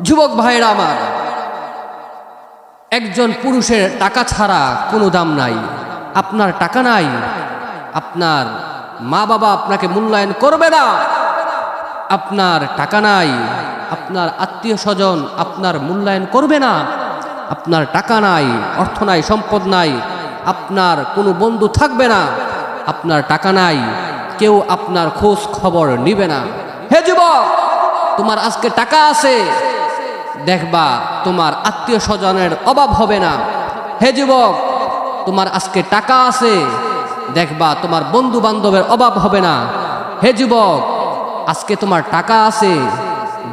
যুবক ভাইয়েরা আমার, একজন পুরুষের টাকা ছাড়া কোনো দাম নাই। আপনার টাকা নাই, আপনার মা বাবা আপনাকে মূল্যায়ন করবে না। আপনার টাকা নাই, আপনার আত্মীয় স্বজন আপনার মূল্যায়ন করবে না। আপনার টাকা নাই, অর্থ নাই, সম্পদ নাই, আপনার কোনো বন্ধু থাকবে না। আপনার টাকা নাই, কেউ আপনার খোঁজ খবর নিবে না। হে যুবক, তোমার আজকে টাকা আছে দেখবা তোমার আত্মীয় স্বজনের অভাব হবে না। হে যুবক, তোমার আজকে টাকা আছে, দেখবা তোমার বন্ধু বান্ধবের অভাব হবে না। হে যুবক, আজকে তোমার টাকা আছে,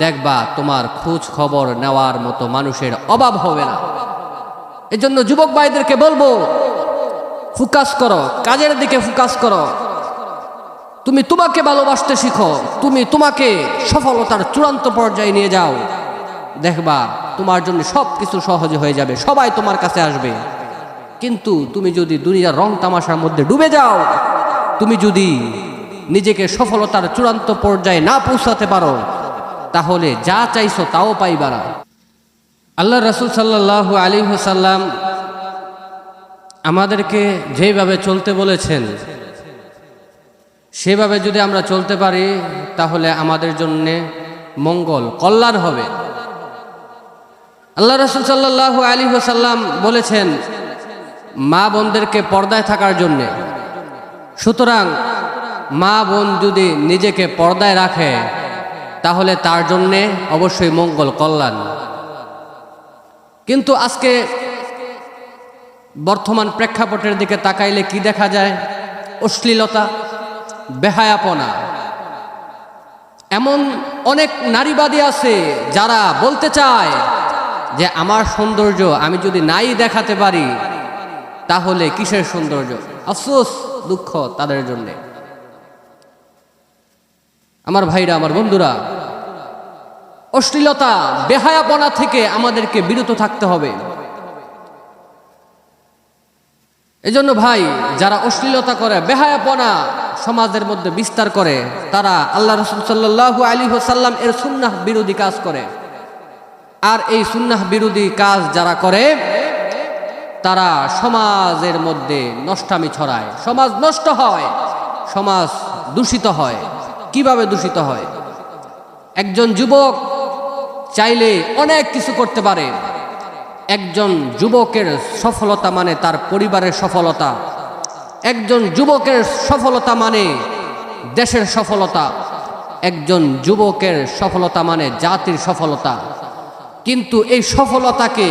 দেখবা তোমার খোঁজ খবর নেওয়ার মতো মানুষের অভাব হবে না। এজন্য যুবক ভাইদেরকে বলব, ফোকাস করো, কাজের দিকে ফোকাস করো। তুমি তোমাকে ভালোবাসতে শিখো, তুমি তোমাকে সফলতার চূড়ান্ত পর্যায়ে নিয়ে যাও। দেখবা তোমার জন্য সব কিছু সহজ হয়ে যাবে, সবাই তোমার কাছে আসবে। কিন্তু তুমি যদি দুনিয়ার রং তামাশার মধ্যে ডুবে যাও, তুমি যদি নিজেকে সফলতার চূড়ান্ত পর্যায়ে না পৌঁছাতে পারো, তাহলে যা চাইছো তাও পাইবা আল্লাহ রসুল সাল্লাহ আলী সাল্লাম আমাদেরকে যেভাবে চলতে বলেছেন, সেভাবে যদি আমরা চলতে পারি, তাহলে আমাদের জন্যে মঙ্গল, কল্যাণ হবে। আল্লাহ রসুল সাল্লাহ আলী সাল্লাম বলেছেন, মা বোনদেরকে পর্দায় থাকার জন্যে। সুতরাং মা বোন যদি নিজেকে পর্দায় রাখে, তাহলে তার জন্যে অবশ্যই মঙ্গল কল্যাণ। কিন্তু আজকে বর্তমান প্রেক্ষাপটের দিকে তাকাইলে কি দেখা যায়? অশ্লীলতা, বেহায়াপনা। এমন অনেক নারীবাদী আছে যারা বলতে চায় যে আমার সৌন্দর্য আমি যদি নাই দেখাতে পারি, তাহলে কিসের সৌন্দর্য? আফসোস, দুঃখ তাদের জন্যে। আমার ভাইরা, আমার বন্ধুরা, অশ্লীলতা, বেহায়াপনা থেকে আমাদেরকে বিরত থাকতে হবে। এজন্য ভাই, যারা অশ্লীলতা করে, বেহায়াপনা সমাজের মধ্যে বিস্তার করে, তারা আল্লাহ রসুল সাল্লাহু আলী হোসাল্লাম এর সুন্নাহ বিরোধী কাজ করে। আর এই সুন্নাহ বিরোধী কাজ যারা করে, তারা সমাজের মধ্যে নষ্টামি ছড়ায়। সমাজ নষ্ট হয়, সমাজ দূষিত হয়। কীভাবে দূষিত হয়? একজন যুবক চাইলে অনেক কিছু করতে পারে। একজন যুবকের সফলতা মানে তার পরিবারের সফলতা। একজন যুবকের সফলতা মানে দেশের সফলতা। একজন যুবকের সফলতা মানে জাতির সফলতা। কিন্তু এই সফলতাকে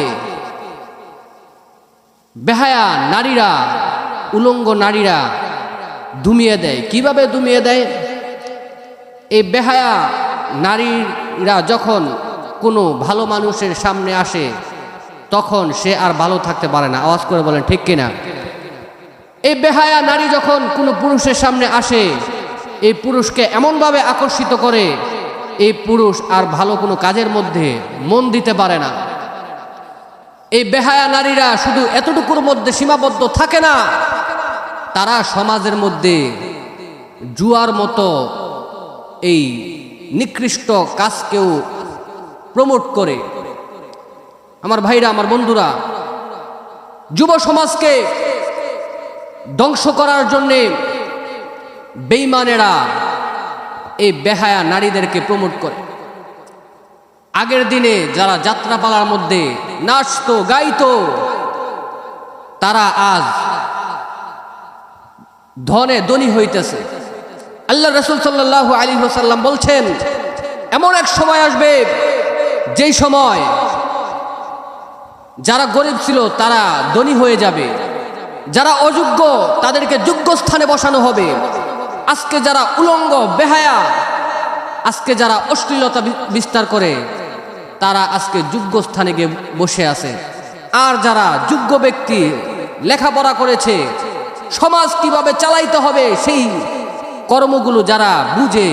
বেহায়া নারীরা, উলঙ্গ নারীরা দুমিয়ে দেয়। কীভাবে দুমিয়ে দেয়? এই বেহায়া নারীরা যখন কোনো ভালো মানুষের সামনে আসে, তখন সে আর ভালো থাকতে পারে না। আওয়াজ করে বলেন, ঠিক কিনা? এই বেহায়া নারী যখন কোনো পুরুষের সামনে আসে, এই পুরুষকে এমনভাবে আকর্ষিত করে এই পুরুষ আর ভালো কোনো কাজের মধ্যে মন দিতে পারে না। এই বেহায়া নারীরা শুধু এতটুকুর মধ্যে সীমাবদ্ধ থাকে না, তারা সমাজের মধ্যে জুয়ার মতো এই নিকৃষ্ট কাজকেও প্রমোট করে। আমার ভাইরা, আমার বন্ধুরা, যুব সমাজকে ধ্বংস করার জন্যে বেইমানেরা এই বেহায়া নারীদেরকে প্রমোট করে। আগের দিনে যারা যাত্রাপালার মধ্যে নাচতো, গাইতো, তারা আজ ধনে ধনী হইতেছে। আল্লাহ রসুল সাল্লাহ আলী সাল্লাম বলছেন, এমন এক সময় আসবে, যেই সময় যারা গরিব ছিল তারা ধনী হয়ে যাবে, যারা অযোগ্য তাদেরকে যোগ্য স্থানে বসানো হবে। আজকে যারা উলঙ্গ, বেহায়া, আজকে যারা অশ্লীলতা বিস্তার করে, তারা আজকে যোগ্য স্থানে গিয়ে বসে আছে। আর যারা যোগ্য ব্যক্তি লেখাপড়া করেছে, সমাজ কীভাবে চালাইতে হবে সেই কর্মগুলো যারা বুঝে,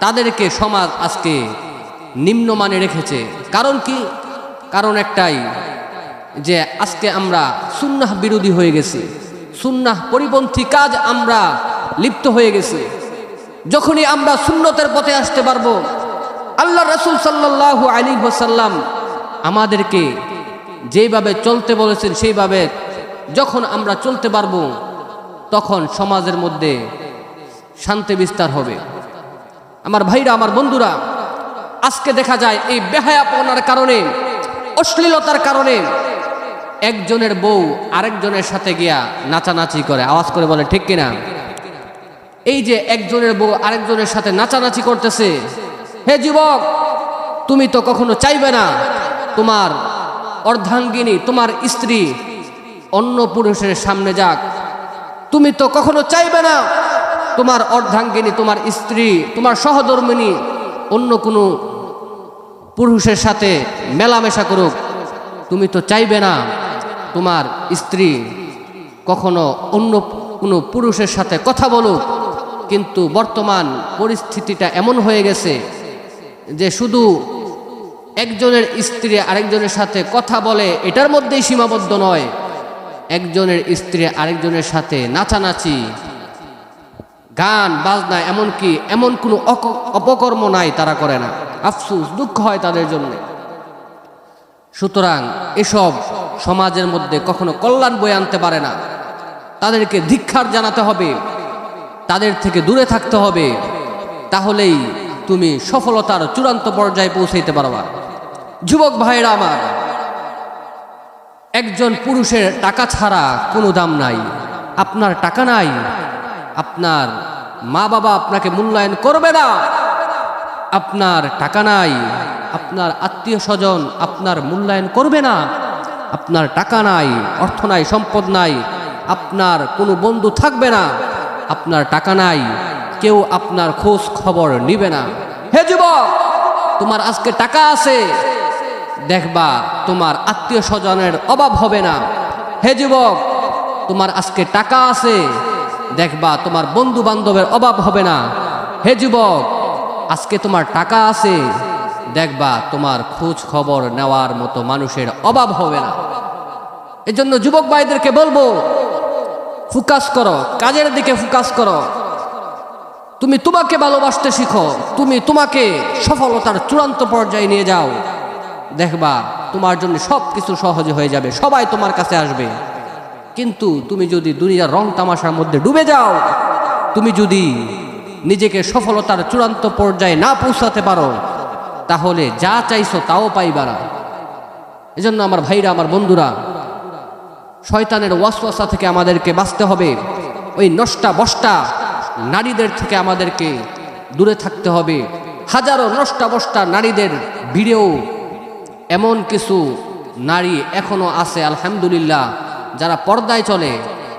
তাদেরকে সমাজ আজকে নিম্নমানে রেখেছে। কারণ কি? কারণ একটাই, যে আজকে আমরা সুন্নাহ বিরোধী হয়ে গেছি। সুন্নাহ পরিপন্থী কাজ আমরা লিপ্ত হয়ে গেছে। যখনই আমরা সুন্নতের পথে আসতে পারব আল্লাহ রসুল সাল্লাল্লাহু আলী হোসাল্লাম আমাদেরকে যেভাবে চলতে বলেছেন, সেইভাবে যখন আমরা চলতে পারব, তখন সমাজের মধ্যে শান্তি বিস্তার হবে। আমার ভাইরা, আমার বন্ধুরা, আজকে দেখা যায় এই বেহায়াপনার কারণে, অশ্লীলতার কারণে একজনের বউ আরেকজনের সাথে গিয়া নাচানাচি করে। আওয়াজ করে বলে, ঠিক কিনা? এই যে একজনের বউ আরেকজনের সাথে নাচানাচি করতেছে। হে যুবক, তুমি তো কখনো চাইবে না তোমার অর্ধাঙ্গিনী, তোমার স্ত্রী অন্য পুরুষের সামনে যাক। তুমি তো কখনো চাইবে না তোমার অর্ধাঙ্গিনী, তোমার স্ত্রী, তোমার সহধর্মিনী অন্য কোনো পুরুষের সাথে মেলামেশা করুক। তুমি তো চাইবে না তোমার স্ত্রী কখনো অন্য কোনো পুরুষের সাথে কথা বলুক। কিন্তু বর্তমান পরিস্থিতিটা এমন হয়ে গেছে যে শুধু একজনের স্ত্রী আরেকজনের সাথে কথা বলে, এটার মধ্যেই সীমাবদ্ধ নয়। একজনের স্ত্রী আরেকজনের সাথে নাচানাচি, গান, বাজনা, এমনকি এমন কোনো অপকর্ম নাই তারা করে না। আফসুস, দুঃখ হয় তাদের জন্য। সুতরাং এসব সমাজের মধ্যে কখনো কল্যাণ বয়ে আনতে পারে না। তাদেরকে ধিক্ষার জানাতে হবে। তাদের থেকে দূরে থাকতে হবে। তাহলেই তুমি সফলতার চূড়ান্ত পর্যায়ে পৌঁছাইতে পারবা। যুবক ভাইরা আমার, একজন পুরুষের টাকা ছাড়া কোনো দাম নাই। আপনার টাকা নাই, আপনার মা বাবা আপনাকে মূল্যায়ন করবে না। আপনার টাকা নাই, আপনার আত্মীয় স্বজন আপনার মূল্যায়ন করবে না। আপনার টাকা নাই, অর্থ নাই, সম্পদ নাই। আপনার কোনো বন্ধু থাকবে না। আপনার টাকা নাই, কেউ আপনার খোঁজ খবর নিবে না। হে যুবক, তোমার আজকে টাকা আছে, দেখবা তোমার আত্মীয় স্বজনের অভাব হবে না। হে যুবক, তোমার আজকে টাকা আছে, দেখবা তোমার বন্ধু বান্ধবের অভাব হবে না। হে যুবক, আজকে তোমার টাকা আছে, দেখবা তোমার খোঁজ খবর নেওয়ার মতো মানুষের অভাব হবে না। এজন্য যুবক ভাইদেরকে বলব ফোকাস করো, কাজের দিকে ফোকাস করো। তুমি তোমাকে ভালোবাসতে শিখো, তুমি তোমাকে সফলতার চূড়ান্ত পর্যায়ে নিয়ে যাও। দেখবা, তোমার জন্য সব কিছু সহজ হয়ে যাবে, সবাই তোমার কাছে আসবে। কিন্তু তুমি যদি দুনিয়ার রং তামাশার মধ্যে ডুবে যাও, তুমি যদি নিজেকে সফলতার চূড়ান্ত পর্যায়ে না পৌঁছাতে পারো, তাহলে যা চাইছো তাও পাইবা না। এজন্য আমার ভাইরা, আমার বন্ধুরা শয়তানের ওয়াসওয়াসা থেকে আমাদেরকে বাঁচতে হবে। ওই নষ্টা বষ্টা নারীদের থেকে আমাদেরকে দূরে থাকতে হবে। হাজারো নষ্টা বষ্টা নারীদের ভিড়েও এমন কিছু নারী এখনও আছে, আলহামদুলিল্লাহ, যারা পর্দায় চলে,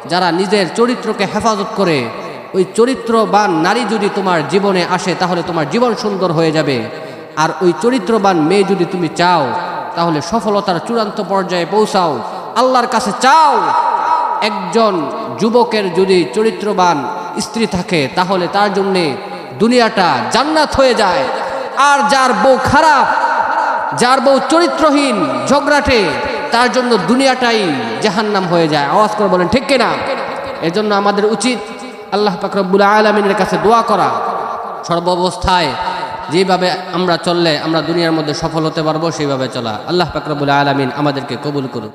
যারা নিজের চরিত্রকে হেফাজত করে। ওই চরিত্রবান নারী যদি তোমার জীবনে আসে, তাহলে তোমার জীবন সুন্দর হয়ে যাবে। আর ওই চরিত্রবান মেয়ে যদি তুমি চাও, তাহলে সফলতার চূড়ান্ত পর্যায়ে পৌঁছাও। আল্লাহর কাছে চাও, একজন যুবকের যদি চরিত্রবান স্ত্রী থাকে, তাহলে তার জন্যে দুনিয়াটা জান্নাত হয়ে যায়। আর যার বউ খারাপ, যার বউ চরিত্রহীন, ঝগড়াটে, তার জন্য দুনিয়াটাই জাহান্নাম হয়ে যায়। আওয়াজ করে বলেন, ঠিক কিনা? এজন্য আমাদের উচিত আল্লাহ পাকরবুল আলমিনের কাছে দোয়া করা। সর্বাবস্থায় যেভাবে আমরা চললে আমরা দুনিয়ার মধ্যে সফল হতে পারব, সেইভাবে চলা। আল্লাহ পাকরবুল আলমিন আমাদেরকে কবুল করুন